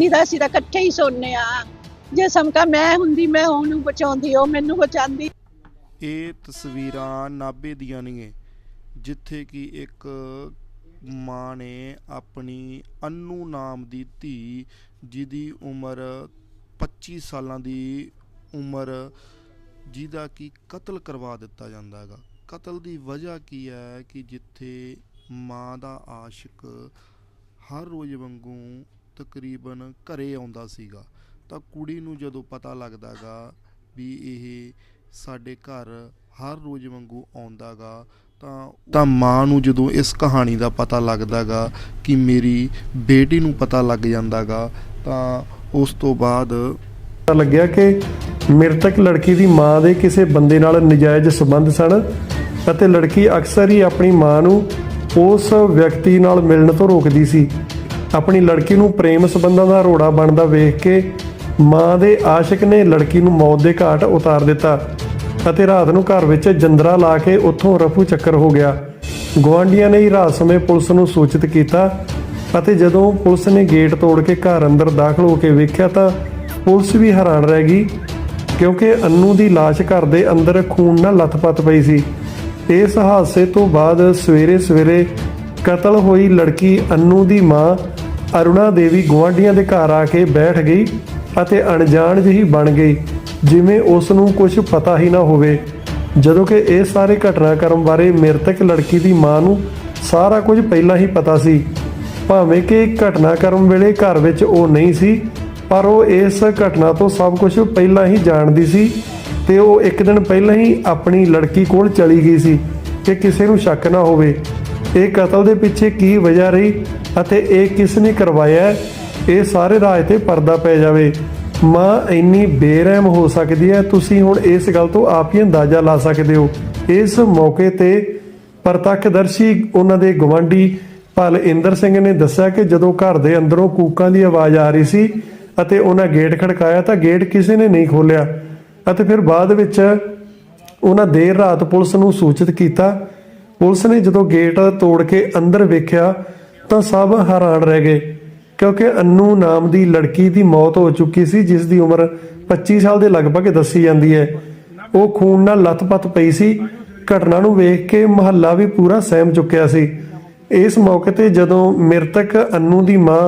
ਨਹੀਂ ਤਾਂ ਅਸੀਂ ਤਾਂ ਇਕੱਠੇ ਹੀ ਸੋਨੇ ਆ। ਜੇ ਸਮਕਾ ਮੈਂ ਹੁੰਦੀ, ਮੈਂ ਉਹਨੂੰ ਬਚਾਉਂਦੀ, ਉਹ ਮੈਨੂੰ ਬਚਾਉਂਦੀ। ਇਹ ਤਸਵੀਰਾਂ ਨਾਭੇ ਦੀਆਂ ਨਹੀਂ ਜਿੱਥੇ ਕਿ ਇੱਕ ਮਾਂ ਨੇ ਆਪਣੀ ਅੰਨੂ ਨਾਮ ਦੀ ਧੀ, ਜਿਹਦੀ ਉਮਰ 25 ਸਾਲਾਂ ਦੀ ਉਮਰ, ਜਿਹਦਾ ਕਿ ਕਤਲ ਕਰਵਾ ਦਿੱਤਾ ਜਾਂਦਾ ਹੈਗਾ। ਕਤਲ ਦੀ ਵਜ੍ਹਾ ਕੀ ਹੈ ਕਿ ਜਿੱਥੇ ਮਾਂ ਦਾ ਆਸ਼ਿਕ ਹਰ ਰੋਜ਼ ਵਾਂਗੂ ਤਕਰੀਬਨ ਘਰੇ ਆਉਂਦਾ ਸੀਗਾ, ਤਾਂ ਕੁੜੀ ਨੂੰ ਜਦੋਂ ਪਤਾ ਲੱਗਦਾਗਾ ਵੀ ਇਹ ਸਾਡੇ ਘਰ ਹਰ ਰੋਜ਼ ਵਾਂਗੂ ਆਉਂਦਾਗਾ, ਤਾਂ ਤਾਂ ਮਾਂ ਨੂੰ ਜਦੋਂ ਇਸ ਕਹਾਣੀ ਦਾ ਪਤਾ ਲੱਗਦਾਗਾ ਕਿ ਮੇਰੀ ਬੇਟੀ ਨੂੰ ਪਤਾ ਲੱਗ ਜਾਂਦਾਗਾ, ਤਾਂ ਉਸ ਤੋਂ ਬਾਅਦ ਪਤਾ ਲੱਗਿਆ ਕਿ ਮ੍ਰਿਤਕ ਲੜਕੀ ਦੀ ਮਾਂ ਦੇ ਕਿਸੇ ਬੰਦੇ ਨਾਲ ਨਜਾਇਜ਼ ਸੰਬੰਧ ਸਨ ਅਤੇ ਲੜਕੀ ਅਕਸਰ ਹੀ ਆਪਣੀ ਮਾਂ ਨੂੰ ਉਸ ਵਿਅਕਤੀ ਨਾਲ ਮਿਲਣ ਤੋਂ ਰੋਕਦੀ ਸੀ। ਆਪਣੀ ਲੜਕੀ ਨੂੰ ਪ੍ਰੇਮ ਸੰਬੰਧਾਂ ਦਾ ਰੋੜਾ ਬਣਦਾ ਵੇਖ ਕੇ ਮਾਂ ਦੇ ਆਸ਼ਿਕ ਨੇ ਲੜਕੀ ਨੂੰ ਮੌਤ ਦੇ ਘਾਟ ਉਤਾਰ ਦਿੱਤਾ ਅਤੇ ਰਾਤ ਨੂੰ ਘਰ ਵਿੱਚ ਜੰਦਰਾ ਲਾ ਕੇ ਉੱਥੋਂ ਰਫੂ ਚੱਕਰ ਹੋ ਗਿਆ। ਗੁਆਂਢੀਆਂ ਨੇ ਹੀ ਰਾਤ ਸਮੇਂ ਪੁਲਿਸ ਨੂੰ ਸੂਚਿਤ ਕੀਤਾ ਅਤੇ ਜਦੋਂ ਪੁਲਿਸ ਨੇ ਗੇਟ ਤੋੜ ਕੇ ਘਰ ਅੰਦਰ ਦਾਖਲ ਹੋ ਕੇ ਵੇਖਿਆ ਤਾਂ ਪੁਲਿਸ ਵੀ ਹੈਰਾਨ ਰਹਿ ਗਈ ਕਿਉਂਕਿ ਅੰਨੂ ਦੀ ਲਾਸ਼ ਘਰ ਦੇ ਅੰਦਰ ਖੂਨ ਨਾਲ ਲੱਥਪੱਥ ਪਈ ਸੀ। ਇਸ ਹਾਦਸੇ ਤੋਂ ਬਾਅਦ ਸਵੇਰੇ ਸਵੇਰੇ ਕਤਲ ਹੋਈ ਲੜਕੀ ਅੰਨੂ ਦੀ ਮਾਂ ਅਰੁਣਾ ਦੇਵੀ ਗੁਆਂਢੀਆਂ ਦੇ ਘਰ ਆ ਕੇ ਬੈਠ ਗਈ ਅਤੇ ਅਣਜਾਣ ਜਿਹੀ ਬਣ ਗਈ, ਜਿਵੇਂ ਉਸ ਨੂੰ ਕੁਝ ਪਤਾ ਹੀ ਨਾ ਹੋਵੇ। ਜਦੋਂ ਕਿ ਇਹ ਸਾਰੇ ਘਟਨਾਕ੍ਰਮ ਬਾਰੇ ਮ੍ਰਿਤਕ ਲੜਕੀ ਦੀ ਮਾਂ ਨੂੰ ਸਾਰਾ ਕੁਝ ਪਹਿਲਾਂ ਹੀ ਪਤਾ ਸੀ। ਭਾਵੇਂ ਕਿ ਘਟਨਾਕ੍ਰਮ ਵੇਲੇ ਘਰ ਵਿੱਚ ਉਹ ਨਹੀਂ ਸੀ, ਪਰ ਉਹ ਇਸ ਘਟਨਾ ਤੋਂ ਸਭ ਕੁਝ ਪਹਿਲਾਂ ਹੀ ਜਾਣਦੀ ਸੀ ਤੇ ਉਹ ਇੱਕ ਦਿਨ ਪਹਿਲਾਂ ਹੀ ਆਪਣੀ ਲੜਕੀ ਕੋਲ ਚਲੀ ਗਈ ਸੀ ਕਿ ਕਿਸੇ ਨੂੰ ਸ਼ੱਕ ਨਾ ਹੋਵੇ। ਇਹ ਕਤਲ ਦੇ ਪਿੱਛੇ ਕੀ ਵਜ੍ਹਾ ਰਹੀ ਅਤੇ ਇਹ ਕਿਸ ਨੇ ਕਰਵਾਇਆ ਇਹ ਸਾਰੇ ਰਾਜ ਤੇ ਪਰਦਾ ਪੈ ਜਾਵੇ। ਮਾਂ, ਇੰਨੀ ਬੇਰਹਿਮ ਹੋ ਸਕਦੀ ਹੈ? ਤੁਸੀਂ ਹੁਣ ਇਸ ਗੱਲ ਤੋਂ ਆਪ ਹੀ ਅੰਦਾਜ਼ਾ ਲਾ ਸਕਦੇ ਹੋ। ਇਸ ਮੌਕੇ ਤੇ ਪ੍ਰਤੱਖਦਰਸ਼ੀ ਉਹਨਾਂ ਦੇ ਗਵਾਂਢੀ ਭਲ ਇੰਦਰ ਸਿੰਘ ਨੇ ਦੱਸਿਆ ਕਿ ਜਦੋਂ ਘਰ ਦੇ ਅੰਦਰੋਂ ਕੂਕਾਂ ਦੀ ਆਵਾਜ਼ ਆ ਰਹੀ ਸੀ ਅਤੇ ਉਹਨਾਂ ਗੇਟ ਖੜਕਾਇਆ ਤਾਂ ਗੇਟ ਕਿਸੇ ਨੇ ਨਹੀਂ ਖੋਲ੍ਹਿਆ ਅਤੇ ਫਿਰ ਬਾਅਦ ਵਿੱਚ ਉਹਨਾਂ ਦੇਰ ਰਾਤ ਪੁਲਿਸ ਨੂੰ ਸੂਚਿਤ ਕੀਤਾ ਪੁਲਿਸ ਨੇ ਜਦੋਂ ਗੇਟ ਤੋੜ ਕੇ ਅੰਦਰ ਵੇਖਿਆ ਤਾਂ ਸਭ ਹੈਰਾਨ ਰਹਿ ਗਏ ਕਿਉਂਕਿ ਅੰਨੂ ਨਾਮ ਦੀ ਲੜਕੀ ਦੀ ਮੌਤ ਹੋ ਚੁੱਕੀ ਸੀ ਜਿਸ ਦੀ ਉਮਰ 25 ਸਾਲ ਦੇ ਲਗਭਗ ਦੱਸੀ ਜਾਂਦੀ ਹੈ। ਉਹ ਖੂਨ ਨਾਲ ਲੱਥਪੱਥ ਪਈ ਸੀ। ਘਟਨਾ ਨੂੰ ਵੇਖ ਕੇ ਮਹੱਲਾ ਵੀ ਪੂਰਾ ਸਹਿਮ ਚੁੱਕਿਆ ਸੀ। ਇਸ ਮੌਕੇ ਤੇ ਜਦੋਂ ਮ੍ਰਿਤਕ ਅੰਨੂ ਦੀ ਮਾਂ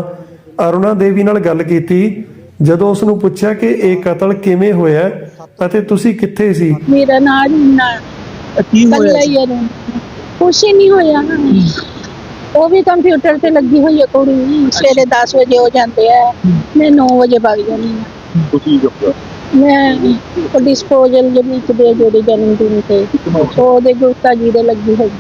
ਅਰੁਣਾ ਦੇਵੀ ਨਾਲ ਗੱਲ ਕੀਤੀ ਜਦੋਂ ਉਸ ਨੂੰ ਪੁੱਛਿਆ ਕਿ ਇਹ ਕਤਲ ਕਿਵੇਂ ਹੋਇਆ ਅਤੇ ਤੁਸੀਂ ਕਿੱਥੇ ਸੀ? ਮੇਰਾ ਨਾਂ ਨਾ ਕੀ ਹੋਇਆ ਕੱਲਾ ਹੀ ਹੈ ਕੁਛ ਹੀ ਨਹੀਂ ਹੋਇਆ। ਉਹ ਵੀ ਕੰਪਿਊਟਰ ਤੇ ਲੱਗੀ ਹੋਈ ਹੈ ਕੁੜੀ। ਸਵੇਰੇ 10 ਵਜੇ ਹੋ ਜਾਂਦੇ ਆ। ਮੈਂ 9 ਵਜੇ ਵਗ ਜਾਂਦੀ ਹਾਂ ਤੁਸੀਂ ਜੋ ਮੈਂ ਡਿਸਪੋਜ਼ਲ ਦੇ ਵਿੱਚ ਦੇ ਜਿਹੜੇ ਜਨਮ ਦਿਨ ਤੇ। ਉਹਦੇ ਗੁਰਤਾ ਜੀ ਦੇ ਲੱਗੀ ਹੋਈ।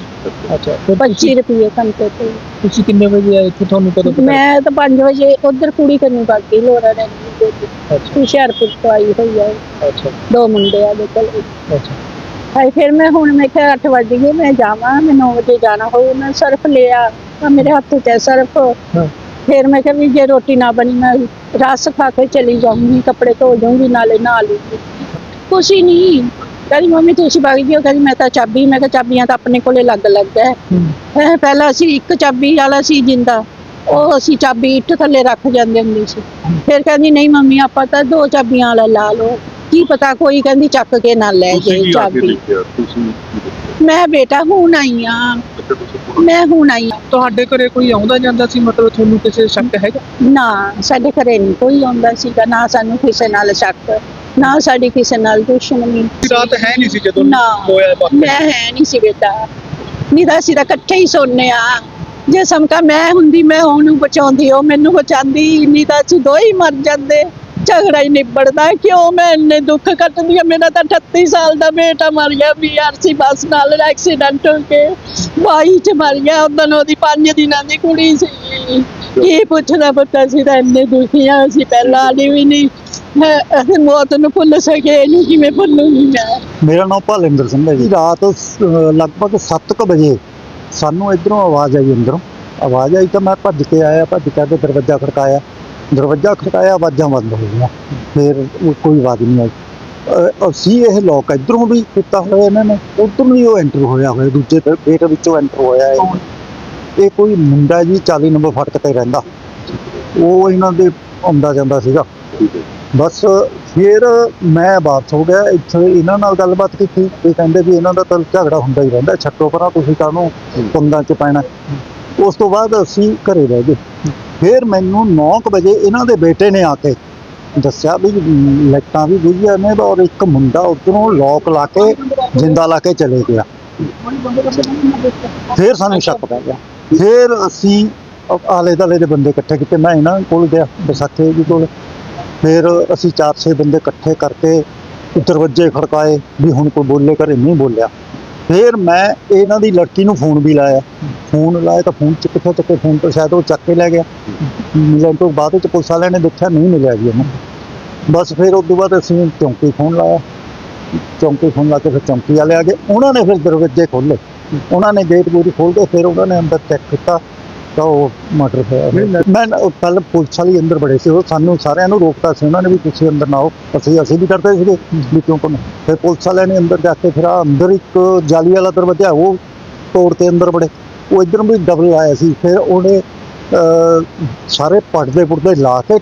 ਅੱਛਾ ਫਿਰ 25 ਰੁਪਏ ਘੰਟੇ ਤੇ। ਤੁਸੀਂ ਕਿੰਨੇ ਵਜੇ ਆਏ ਇੱਥੇ? ਤੁਹਾਨੂੰ ਕਦੋਂ ਪਤਾ? ਮੈਂ ਤਾਂ 5 ਵਜੇ ਉਧਰ ਕੁੜੀ ਕਰਨੀ ਬਾਕੀ ਲੋਰਾ ਨੇ ਅੱਛਾ। ਹੁਸ਼ਿਆਰਪੁਰ ਤੋਂ ਆਈ ਹੋਈ ਹੈ ਅੱਛਾ। ਦੋ ਮੁੰਡੇ ਆ ਦੇ ਕੋਲ। ਅੱਛਾ। ਹਾਏ ਫਿਰ ਮੈਂ ਹੁਣ ਮੈਂ ਕਿਹਾ 8 ਵਜ ਗਏ ਮੈਂ ਜਾਵਾਂ ਮੈਂ 9 ਵਜੇ ਜਾਣਾ ਹੋਊ ਮੈਂ ਸਰਫ ਲਿਆ ਤਾਂ ਮੇਰੇ ਹੱਥ 'ਚ ਹੈ। ਸਰਫ। ਫਿਰ ਮੈਂ ਕਿਹਾ ਵੀ ਜੇ ਰੋਟੀ ਨਾ ਬਣੀ ਮੈਂ ਰਸ ਖਾ ਕੇ ਚਲੀ ਜਾਊਂਗੀ ਕੱਪੜੇ ਧੋ ਜਾਊਂਗੀ ਨਾਲੇ ਨਹਾ ਲੂੰਗੀ ਕੁਛ ਹੀ ਨਹੀਂ। ਕਹਿੰਦੀ ਮੰਮੀ ਤੁਸੀਂ ਵਗ ਜਿਓ। ਕਹਿੰਦੀ ਮੈਂ ਤਾਂ ਚਾਬੀ ਮੈਂ ਕਿਹਾ ਚਾਬੀਆਂ ਤਾਂ ਆਪਣੇ ਕੋਲੇ ਲੱਗ ਲੱਗ ਹੈ। ਹੂੰ। ਹੈਂ, ਪਹਿਲਾਂ ਅਸੀਂ ਇੱਕ ਚਾਬੀ ਵਾਲਾ ਸੀ ਜਿੰਦਾ ਉਹ ਅਸੀਂ ਚਾਬੀ ਇੱਟ ਥੱਲੇ ਰੱਖ ਜਾਂਦੇ ਹੁੰਦੇ ਸੀ। ਫਿਰ ਕਹਿੰਦੀ ਨਹੀਂ ਮੰਮੀ ਆਪਾਂ ਤਾਂ ਦੋ ਚਾਬੀਆਂ ਵਾਲਾ ਲਾ ਲਓ। ਕੀ ਪਤਾ ਕੋਈ ਕਹਿੰਦੀ ਚੱਕ ਕੇ ਨਾ ਲੈ ਜਾਏ ਚਾਬੀ। ਮੈਂ ਬੇਟਾ ਹੁਣ ਆਈ ਆ। ਮੈਂ ਹੁਣ ਆਈ ਆਂ। ਤੁਹਾਡੇ ਘਰੇ ਕੋਈ ਆਉਂਦਾ ਜਾਂਦਾ ਸੀ ਮਤਲਬ ਤੁਹਾਨੂੰ ਕਿਸੇ ਸ਼ੱਕ ਹੈਗਾ? ਨਾ ਸਾਡੇ ਘਰੇ ਨਹੀਂ ਕੋਈ ਆਉਂਦਾ ਸੀਗਾ ਨਾ ਸਾਨੂੰ ਕਿਸੇ ਨਾਲ ਸ਼ੱਕ ਨਾ ਸਾਡੀ ਕਿਸੇ ਨਾਲ ਦੁਸ਼ਮਣੀ ਰਾਤ ਹੈ ਨਹੀਂ ਸੀ ਜਦੋਂ ਨਾ ਹੋਇਆ ਵਾਕਿਆ। ਮੈਂ ਹੈ ਨਹੀਂ ਸੀ ਬੇਟਾ। ਨਹੀਂ ਤਾਂ ਅਸੀਂ ਤਾਂ ਇਕੱਠੇ ਹੀ ਸੋਨੇ ਆ। ਜੇ ਸਮਕਾ ਮੈਂ ਹੁੰਦੀ ਮੈਂ ਉਹਨੂੰ ਬਚਾਉਂਦੀ ਉਹ ਮੈਨੂੰ ਬਚਾਉਂਦੀ ਨਹੀਂ ਤਾਂ ਅਸੀਂ ਦੋ ਹੀ ਮਰ ਜਾਂਦੇ। ਝਗੜਾ ਹੀ ਨਿਬੜਦਾ ਕਿਉਂ ਮੈਂ ਇੰਨੇ ਦੁੱਖ ਕੱਟਦੀ ਆ ਮੇਰਾ ਤਾਂ 38 ਸਾਲ ਦਾ ਬੇਟਾ ਮਰ ਗਿਆ ਬੀਆਰਸੀ ਬੱਸ ਨਾਲ ਐਕਸੀਡੈਂਟ ਹੋ ਕੇ। ਬਾਈ ਚ ਮਰ ਗਿਆ ਉਦੋਂ ਉਹਦੀ 5 ਦਿਨਾਂ ਦੀ ਕੁੜੀ ਸੀ। ਕੀ ਪੁੱਛਦਾ ਪੁੱਤਾ ਸੀ ਤਾਂ ਇੰਨੇ ਦੁਖੀ ਆ ਅਸੀਂ ਪਹਿਲਾਂ ਆਲੀ ਵੀ ਨਹੀਂ। ਅਸੀਂ ਮੌਤ ਨੂੰ ਭੁੱਲ ਸਕੇ ਇਹਨੂੰ ਕਿਵੇਂ ਭੁੱਲੂਗੀ ਮੈਂ? ਮੇਰਾ ਨਾਮ ਭਾਲਿੰਦਰ ਸਿੰਘ ਹੈ ਜੀ। ਰਾਤ ਅਹ, ਲਗਭਗ 7:00 ਵਜੇ ਸਾਨੂੰ ਇਧਰੋਂ ਆਵਾਜ਼ ਆਈ ਅੰਦਰੋਂ। ਆਵਾਜ਼ ਆਈ ਤਾਂ ਮੈਂ ਭੱਜ ਕੇ ਆਇਆ ਭੱਜ ਕੇ ਕੇ ਦਰਵਾਜ਼ਾ ਖੜਕਾਇਆ। ਦਰਵਾਜ਼ਾ ਖਟਾਇਆ ਆਵਾਜ਼ਾਂ ਬੰਦ ਹੋ ਗਈਆਂ। ਫਿਰ ਕੋਈ ਆਵਾਜ਼ ਨਹੀਂ ਆਈ। ਅਸੀਂ ਇਹ ਲੋਕ ਇਧਰੋਂ ਵੀ ਕੀਤਾ ਹੋਇਆ ਇਹਨਾਂ ਨੇ, ਉਧਰੋਂ ਵੀ ਉਹ ਐਂਟਰ ਹੋਇਆ ਹੋਇਆ, ਦੂਜੇ ਗੇਟ ਵਿੱਚੋਂ ਐਂਟਰ ਹੋਇਆ ਹੈ ਇਹ ਕੋਈ ਮੁੰਡਾ ਜੀ 40 ਨੰਬਰ ਫਟਕ ਤੇ ਰਹਿੰਦਾ। ਉਹ ਇਹਨਾਂ ਦੇ ਆਉਂਦਾ ਜਾਂਦਾ ਸੀਗਾ। ਬਸ ਫਿਰ ਮੈਂ ਵਾਪਸ ਹੋ ਗਿਆ, ਇੱਥੇ ਇਹਨਾਂ ਨਾਲ ਗੱਲਬਾਤ ਕੀਤੀ। ਇਹ ਕਹਿੰਦੇ ਵੀ ਇਹਨਾਂ ਦਾ ਤਾਂ ਝਗੜਾ ਹੁੰਦਾ ਹੀ ਰਹਿੰਦਾ ਛੱਟੋ ਪਰਾਂ ਤੁਸੀਂ ਕਾਹਨੂੰ ਪੰਗਾਂ 'ਚ ਪੈਣਾ। ਉਸ ਤੋਂ ਬਾਅਦ ਅਸੀਂ ਘਰੇ ਰਹਿ ਗਏ। ਫਿਰ ਮੈਨੂੰ 9 ਵਜੇ ਇਹਨਾਂ ਦੇ ਬੇਟੇ ਨੇ ਆ ਕੇ ਦੱਸਿਆ ਵੀ ਲਾਈਟਾਂ ਵੀ ਬੁਝੀਆਂ ਨੇ ਔਰ ਇੱਕ ਮੁੰਡਾ ਉਧਰੋਂ ਲੋਕ ਲਾ ਕੇ ਜਿੰਦਾ ਲਾ ਕੇ ਚਲੇ ਗਿਆ। ਫਿਰ ਸਾਨੂੰ ਸ਼ੱਕ ਪੈ ਗਿਆ। ਫਿਰ ਅਸੀਂ ਆਲੇ ਦਾਲੇ ਦੇ ਬੰਦੇ ਇਕੱਠੇ ਕੀਤੇ। ਮੈਂ ਇਹਨਾਂ ਕੋਲ ਗਿਆ, ਵਿਸਾਖੇ ਜੀ ਕੋਲ। ਫਿਰ ਅਸੀਂ ਚਾਰ ਛੇ ਬੰਦੇ ਇਕੱਠੇ ਕਰਕੇ ਦਰਵਾਜ਼ੇ ਖੜਕਾਏ ਵੀ ਹੁਣ ਕੋਈ ਬੋਲੇ ਘਰੇ ਨਹੀਂ ਬੋਲਿਆ। ਫਿਰ ਮੈਂ ਇਹਨਾਂ ਦੀ ਲੜਕੀ ਨੂੰ ਫੋਨ ਵੀ ਲਾਇਆ। ਫੋਨ ਲਾਇਆ ਤਾਂ ਫੋਨ ਚ ਕਿੱਥੋਂ ਚੱਕੇ? ਫੋਨ ਤੋਂ ਸ਼ਾਇਦ ਉਹ ਚੱਕ ਕੇ ਲੈ ਗਿਆ। ਮਿਲਣ ਤੋਂ ਬਾਅਦ ਵਿੱਚ ਪੁਲਿਸ ਵਾਲਿਆਂ ਨੇ ਦੇਖਿਆ ਨਹੀਂ ਮਿਲਿਆ ਜੀ ਉਹਨੂੰ। ਬਸ ਫਿਰ ਉਸ ਤੋਂ ਬਾਅਦ ਅਸੀਂ ਚੌਂਕੀ ਫੋਨ ਲਾਇਆ। ਚੌਂਕੀ ਫੋਨ ਲਾ ਕੇ ਫਿਰ ਚੌਂਕੀ ਵਾਲੇ ਆ ਗਏ। ਉਹਨਾਂ ਨੇ ਫਿਰ ਦਰਵਾਜ਼ੇ ਖੋਲ੍ਹੇ। ਉਹਨਾਂ ਨੇ ਗੇਟ ਗੂਟ ਖੋਲ ਕੇ ਫਿਰ ਉਹਨਾਂ ਨੇ ਅੰਦਰ ਚੈੱਕ ਕੀਤਾ। ਤਾਂ ਉਹ ਹੋਇਆ ਮੈਂ ਕੱਲ ਪੁਲਿਸ ਵਾਲੀ ਅੰਦਰ ਬੜੇ ਸੀ। ਉਹ ਸਾਨੂੰ ਸਾਰਿਆਂ ਨੂੰ ਰੋਕਤਾ ਸੀ। ਉਹਨਾਂ ਨੇ ਵੀ ਤੁਸੀਂ ਅੰਦਰ ਨਾ ਆਓ। ਅਸੀਂ ਅਸੀਂ ਵੀ ਕਰਦੇ ਸੀਗੇ ਵੀ ਕਿਉਂ ਕਰਨਾ ਫਿਰ ਪੁਲਿਸ ਵਾਲਿਆਂ ਨੇ ਅੰਦਰ ਜਾ ਕੇ ਫਿਰ ਅੰਦਰ ਇੱਕ ਜਾਲੀ ਵਾਲਾ ਦਰਵਾਜ਼ਾ ਉਹ ਤੋੜ ਕੇ ਅੰਦਰ ਬੜੇ। ਉਹ ਇੱਧਰ ਵੀ ਡਬਲ ਆਇਆ ਸੀ। ਫਿਰ ਉਹਨੇ ਸਾਰੇ ਪਰਦੇ ਪੁਰਦੇ ਲਾ ਕੇ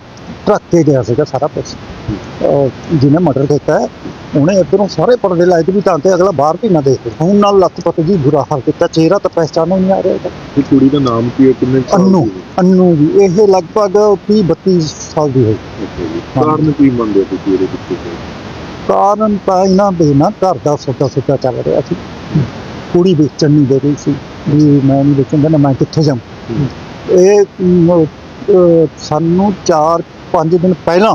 ਟਰੱਕ ਕੇ ਗਿਆ ਸੀਗਾ ਸਾਰਾ ਅਹ, ਜਿਹਨੇ ਮਰਡਰ ਕੀਤਾ ਹੈ ਉਹਨੇ ਇੱਧਰੋਂ ਸਾਰੇ ਪਰਦੇ ਲਾਏ ਤੇ ਵੀ ਤਾਂ ਕਿ ਅਗਲਾ ਬਾਹਰ ਵੀ ਨਾ ਦੇਖੇ ਹੁਣ ਨਾਲ ਲੱਕ ਪੱਟ ਜੀ ਬੁਰਾ ਹਾਲ ਕੀਤਾ ਚਿਹਰਾ ਤਾਂ ਪਹਿਚਾਨੋ ਨਹੀਂ ਆ ਰਿਹਾ ਇਹਦਾ। ਇਹ ਕੁੜੀ ਦਾ ਨਾਮ ਕੀ ਹੈ ਕਿੰਨੇ ਸਾਲ ਅੰਨੂ ਹੈ? ਅੰਨੂ ਜੀ ਇਹ ਲਗਭਗ 30 32 ਸਾਲ ਦੀ ਹੋਈ ਅੱਛਾ ਜੀ। ਕਾਰਨ ਕੀ ਮੰਨਦੇ ਹੋ ਤੁਸੀਂ ਇਹਦੇ ਪਿੱਛੇ ਦੇ? ਕਾਰਨ ਤਾਂ ਇਹਨਾਂ ਦੇ ਨਾ ਘਰ ਦਾ ਸੌਦਾ ਸੌਦਾ ਚੱਲ ਰਿਹਾ ਸੀ ਕੁੜੀ ਵੇਚਣ ਨਹੀਂ ਦੇ ਰਹੀ ਸੀ ਵੀ ਮੈਂ ਨਹੀਂ ਵੇਚਣ ਦੇਣਾ ਮੈਂ ਕਿੱਥੇ ਜਾਵਾਂ ਇਹ ਮ, ਅਹ, ਸਾਨੂੰ 4-5 ਦਿਨ ਪਹਿਲਾਂ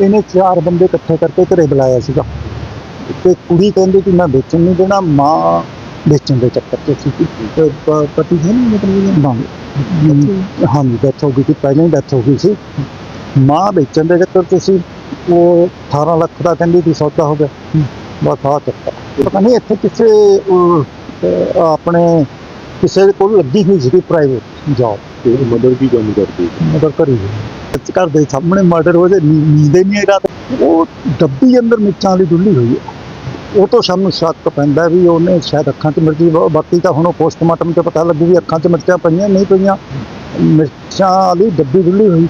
ਇਹਨੇ ਚਾਰ ਬੰਦੇ ਇਕੱਠੇ ਕਰਕੇ ਘਰੇ ਬੁਲਾਇਆ ਸੀਗਾ। ਤੇ ਕੁੜੀ ਕਹਿੰਦੀ ਕਿ ਮੈਂ ਵੇਚਣ ਨਹੀਂ ਦੇਣਾ ਮਾਂ ਵੇਚਣ ਦੇ ਚੱਕਰ 'ਚ ਸੀ ਪਤੀ ਹੈ ਨਹੀਂ ਮਤਲਬ ਨਾ। ਹਾਂਜੀ ਡੈਥ ਹੋ ਗਈ ਸੀ ਪਹਿਲਾਂ ਹੀ ਡੈਥ ਹੋ ਗਈ ਸੀ। ਮਾਂ ਵੇਚਣ ਦੇ ਚੱਕਰ 'ਚ ਸੀ ਉਹ 18 ਲੱਖ ਦਾ ਕਹਿੰਦੀ ਸੀ ਸੌਦਾ ਹੋ ਗਿਆ। ਬਸ ਆ ਚੱਕਰ। ਪਤਾ ਨਹੀਂ ਇੱਥੇ ਕਿਸੇ ਆਪਣੇ ਕਿਸੇ ਦੇ ਕੋਲ ਲੱਗੀ ਹੋਈ ਸੀ ਪ੍ਰਾਈਵੇਟ ਜੌਬ ਤੇ ਮਦਰ ਕੀ ਕੰਮ ਕਰਦੀ? ਮਦਰ ਕਰੀ ਘਰ ਦੇ ਸਾਹਮਣੇ ਮਰਡਰ ਹੋ ਜੇ ਨੀਂਦ ਨਹੀਂ ਆਈ ਰਾਤ। ਉਹ ਡੱਬੀ ਅੰਦਰ ਮਿਰਚਾਂ ਵਾਲੀ ਡੁੱਲੀ ਹੋਈ ਹੈ। ਉਹ ਤੋਂ ਸਾਨੂੰ ਸ਼ੱਕ ਪੈਂਦਾ ਵੀ ਉਹਨੇ ਸ਼ਾਇਦ ਅੱਖਾਂ 'ਚ ਮਿਰਚੀ ਬਾਕੀ ਤਾਂ ਹੁਣ ਉਹ ਪੋਸਟਮਾਰਟਮ 'ਚ ਪਤਾ ਲੱਗੂ ਵੀ ਅੱਖਾਂ 'ਚ ਮਿਰਚਾਂ ਪਈਆਂ, ਨਹੀਂ ਪਈਆਂ। ਮਿਰਚਾਂ ਵਾਲੀ ਡੱਬੀ ਡੁੱਲੀ ਹੋਈ।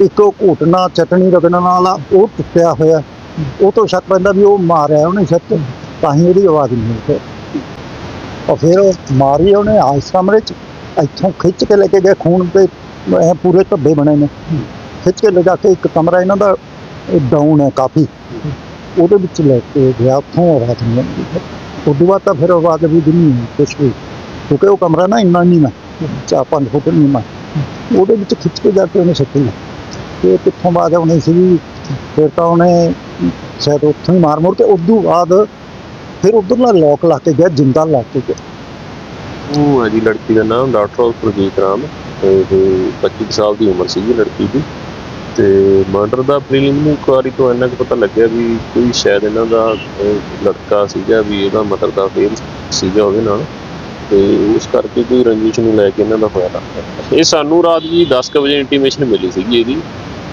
ਇੱਕ ਉਹ ਘੋਟਣਾ ਚਟਣੀ, ਰਗੜਨ ਵਾਲਾ ਉਹ ਟੁੱਟਿਆ ਹੋਇਆ। ਉਹ ਤੋਂ ਸ਼ੱਕ ਪੈਂਦਾ ਵੀ ਉਹ ਮਾਰਿਆ ਉਹਨੇ ਸ਼ੱਕ। ਤਾਂ ਹੀ ਉਹਦੀ ਆਵਾਜ਼ ਨਹੀਂ ਮਿਲਦੀ ਔਰ ਫਿਰ ਉਹ ਮਾਰੀ ਉਹਨੇ ਆਸ ਕਮਰੇ 'ਚ। ਇੱਥੋਂ ਖਿੱਚ ਕੇ ਲੈ ਕੇ ਗਏ, ਖੂਨ ਤੇ ਇਹ ਪੂਰੇ ਧੱਬੇ ਬਣੇ ਨੇ। ਖਿੱਚ ਕੇ ਲਿਜਾ ਕੇ ਇੱਕ ਕਮਰਾ ਇਹਨਾਂ ਦਾ ਡਾਊਨ ਹੈ ਕਾਫੀ। ਉਹਦੇ ਵਿੱਚ ਲੈ ਕੇ ਗਿਆ, ਉੱਥੋਂ ਆਵਾਜ਼ ਨਹੀਂ ਆਉਂਦੀ। ਉਸ ਬਾਅਦ ਤਾਂ ਫਿਰ ਆਵਾਜ਼ ਵੀ ਨਹੀਂ ਕੁਛ ਵੀ। ਕਿਉਂਕਿ ਉਹ ਕਮਰਾ ਨਾ ਇੰਨਾ ਨਹੀਂ ਮੈਂ ਚਾਰ ਪੰਜ ਫੁੱਟ ਨਹੀਂ ਮੈਂ ਉਹਦੇ ਵਿੱਚ ਖਿੱਚ ਕੇ ਜਾ ਕੇ ਉਹਨੇ ਸੱਟੀ ਤੇ ਕਿੱਥੋਂ ਆਵਾਜ਼ ਆਉਣੀ ਸੀ ਫਿਰ ਤਾਂ ਉਹਨੇ ਸ਼ਾਇਦ ਉੱਥੋਂ ਹੀ ਮਾਰ ਮੁਰ ਕੇ ਉਸ ਬਾਅਦ ਫਿਰ ਉਧਰਲਾ ਲੋਕ ਲਾ ਕੇ ਗਿਆ, ਜਿੰਦਾ ਲਾ ਕੇ ਗਿਆ। ਉਹ ਹੈ ਜੀ, ਲੜਕੀ ਦਾ ਨਾਮ ਡਾਕਟਰ ਪ੍ਰਦੀਪ ਰਾਮ। ਇਹ 25 ਕੁ ਸਾਲ ਦੀ ਉਮਰ ਸੀਗੀ ਲੜਕੀ ਦੀ। ਤੇ ਮਰਡਰ ਦਾ ਪ੍ਰੀਲਿਮਿਨਰੀ ਇਨਕੁਆਰੀ ਤੋਂ ਇੰਨਾ ਕੁ ਪਤਾ ਲੱਗਿਆ ਵੀ ਕੋਈ ਸ਼ਾਇਦ ਇਹਨਾਂ ਦਾ ਅਹ, ਲੜਕਾ ਸੀਗਾ ਵੀ ਇਹਦਾ ਮਦਰ ਦਾ ਫੇਰ ਸੀਗਾ ਉਹਦੇ ਨਾਲ। ਤੇ ਉਸ ਕਰਕੇ ਕੋਈ ਰੰਜਿਸ਼ ਨੂੰ ਲੈ ਕੇ ਇਹਨਾਂ ਦਾ ਹੋਇਆ। ਲੱਗਦਾ ਇਹ ਸਾਨੂੰ ਰਾਤ ਜੀ 10 ਕੁ ਵਜੇ ਇੰਟੀਮੇਸ਼ਨ ਮਿਲੀ ਸੀਗੀ ਇਹਦੀ।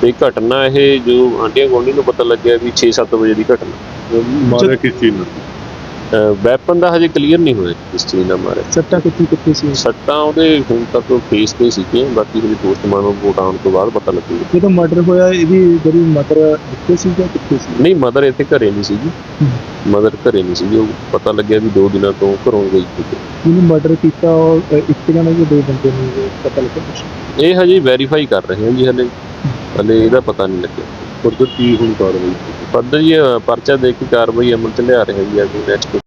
ਤੇ ਘਟਨਾ ਇਹ ਜੋ ਆਂਡੀਆਂ ਗੋਂਡੀ ਨੂੰ ਪਤਾ ਲੱਗਿਆ ਵੀ 6-7 ਵਜੇ ਦੀ ਘਟਨਾ। ਮਾਰਿਆ ਕਿਸ ਚੀਜ਼ ਨਾਲ? ਵੈਪਨ ਦਾ ਹਜੇ ਕਲੀਅਰ ਨਹੀਂ ਹੋਇਆ ਇਸ ਚੀਜ਼ ਨਾਲ ਮਾਰਿਆ ਸੱਟਾਂ ਕਿੱਥੇ ਕਿੱਥੇ ਸੀ? ਸੱਟਾਂ ਉਹਦੇ ਹੁਣ ਤੱਕ ਫੇਸ ਤੇ ਸੀਗੀਆਂ ਬਾਕੀ ਜਿਹੜੀ ਪੋਸਟਮਾਰਟਮ ਰਿਪੋਰਟ ਆਉਣ ਤੋਂ ਬਾਅਦ ਪਤਾ ਲੱਗੂਗਾ। ਜਦੋਂ ਮਰਡਰ ਹੋਇਆ ਇਹਦੀ ਜਿਹੜੀ ਮਦਰ ਕਿੱਥੇ ਸੀ ਜਾਂ ਕਿੱਥੇ ਸੀ? ਨਹੀਂ ਮਦਰ ਇੱਥੇ ਘਰੇ ਨਹੀਂ ਸੀਗੀ। ਮਦਰ ਘਰੇ ਨਹੀਂ ਸੀਗੀ ਉਹ ਪਤਾ ਲੱਗਿਆ ਵੀ ਦੋ ਦਿਨਾਂ ਤੋਂ ਘਰੋਂ ਗਈ ਸੀ। ਇਹਨੂੰ ਮਰਡਰ ਕੀਤਾ ਔਰ ਇੱਕ ਜਣਾ ਜਾਂ ਦੋ ਬੰਦੇ ਨੂੰ ਇਹ ਪਤਾ ਲੱਗਾ ਕੁਛ? ਇਹ ਹਜੇ ਵੈਰੀਫਾਈ ਕਰ ਰਹੇ ਹਾਂ ਜੀ ਹਲੇ। ਹਲੇ ਇਹਦਾ ਪਤਾ ਨਹੀਂ ਲੱਗਿਆ। ਫਰਦਰ ਕੀ ਹੁਣ ਕਾਰਵਾਈ? ਫਰਦਰ ਜੀ ਅ, ਪਰਚਾ ਦੇ ਕੇ ਕਾਰਵਾਈ ਅਮਲ ਚ ਲਿਆ ਰਹੇ ਜੀ ਅੱਗੇ ਨੈਕਸਟ